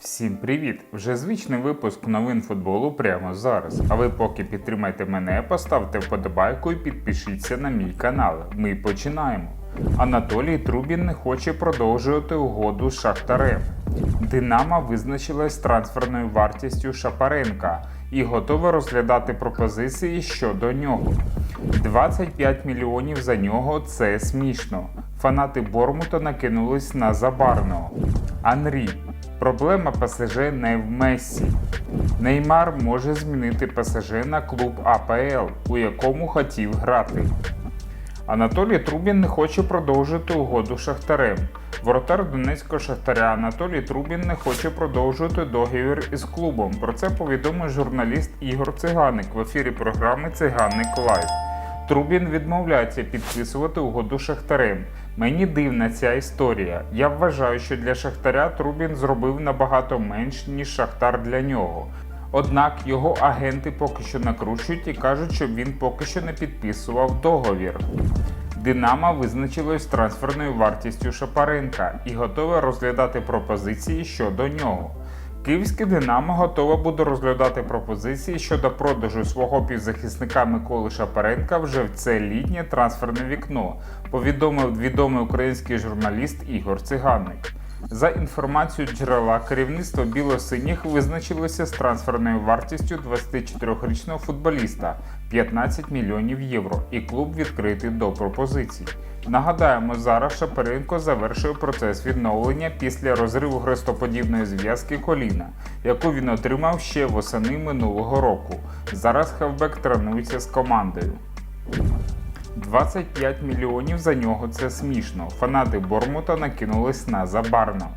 Всім привіт! Вже звичний випуск новин футболу прямо зараз. А ви поки підтримайте мене, поставте вподобайку і підпишіться на мій канал. Ми починаємо. Анатолій Трубін не хоче продовжувати угоду з Шахтарем. Динамо визначилась трансферною вартістю Шапаренка і готова розглядати пропозиції щодо нього. 25 мільйонів за нього це смішно. Фанати Бормута накинулись на Забарного. Анрі. Проблема ПСЖ не в Мессі. Неймар може змінити ПСЖ на клуб АПЛ, у якому хотів грати. Анатолій Трубін не хоче продовжити угоду Шахтарем. Воротар Донецького Шахтаря Анатолій Трубін не хоче продовжувати договір із клубом. Про це повідомив журналіст Ігор Циганик в ефірі програми Циганик Лайв. Трубін відмовляється підписувати угоду Шахтарем. Мені дивна ця історія. Я вважаю, що для Шахтаря Трубін зробив набагато менш, ніж Шахтар для нього. Однак його агенти поки що накручують і кажуть, що він поки що не підписував договір. Динамо визначилось трансферною вартістю Шапаренка і готове розглядати пропозиції щодо нього. Київське Динамо готове буде розглядати пропозиції щодо продажу свого півзахисника Миколи Шапаренка вже в це літнє трансферне вікно, повідомив відомий український журналіст Ігор Циганик. За інформацією джерела, керівництво білосиніх визначилося з трансферною вартістю 24-річного футболіста 15 мільйонів євро, і клуб відкритий до пропозицій. Нагадаємо, зараз Шапаренко завершує процес відновлення після розриву хрестоподібної зв'язки коліна, яку він отримав ще восени минулого року. Зараз хавбек тренується з командою. 25 мільйонів за нього це смішно. Фанати Бормута накинулись на Забарно.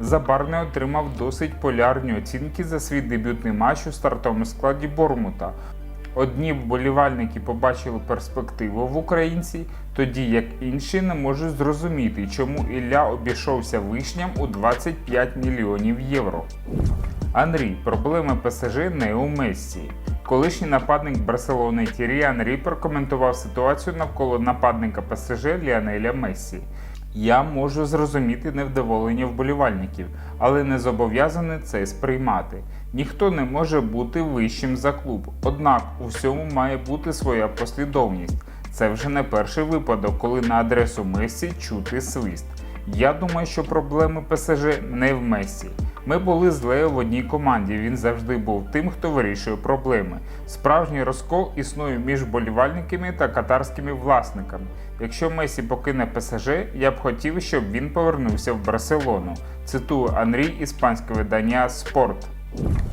Забарний отримав досить полярні оцінки за свій дебютний матч у стартовому складі Бормута. Одні вболівальники побачили перспективу в українці, тоді як інші не можуть зрозуміти, чому Ілля обійшовся вишням у 25 мільйонів євро. Анрі, проблеми ПСЖ не у Мессі. Колишній нападник Барселони Тірі Анрі прокоментував ситуацію навколо нападника ПСЖ Ліанеля Мессі. Я можу зрозуміти невдоволення вболівальників, але не зобов'язаний це сприймати. Ніхто не може бути вищим за клуб, однак у всьому має бути своя послідовність. Це вже не перший випадок, коли на адресу Месі чути свист. Я думаю, що проблеми ПСЖ не в Месі. Ми були з Лео в одній команді. Він завжди був тим, хто вирішує проблеми. Справжній розкол існує між болівальниками та катарськими власниками. Якщо Месі покине ПСЖ, я б хотів, щоб він повернувся в Барселону. Цитую Анрій іспанське видання Спорт.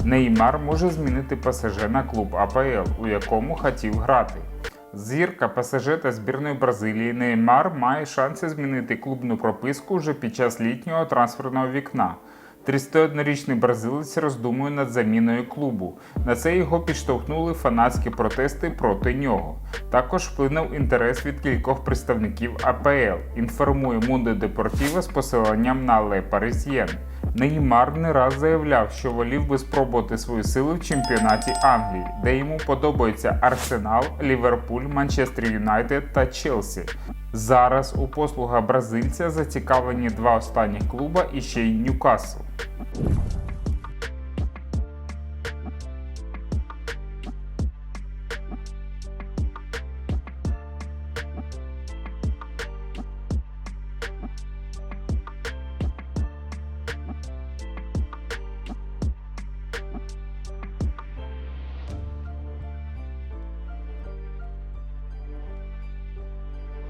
Неймар може змінити ПСЖ на клуб АПЛ, у якому хотів грати. Зірка ПСЖ та збірної Бразилії Неймар має шанси змінити клубну прописку вже під час літнього трансферного вікна. 31-річний бразилець роздумує над заміною клубу. На це його підштовхнули фанатські протести проти нього. Також вплинув інтерес від кількох представників АПЛ. Інформує Мунде Депортіво з посиланням на Ле Паризьєн. Неймар не раз заявляв, що волів би спробувати свої сили в чемпіонаті Англії, де йому подобаються Арсенал, Ліверпуль, Манчестер Юнайтед та Челсі. Зараз у послуга бразильця зацікавлені два останні клуба і ще й Ньюкасл.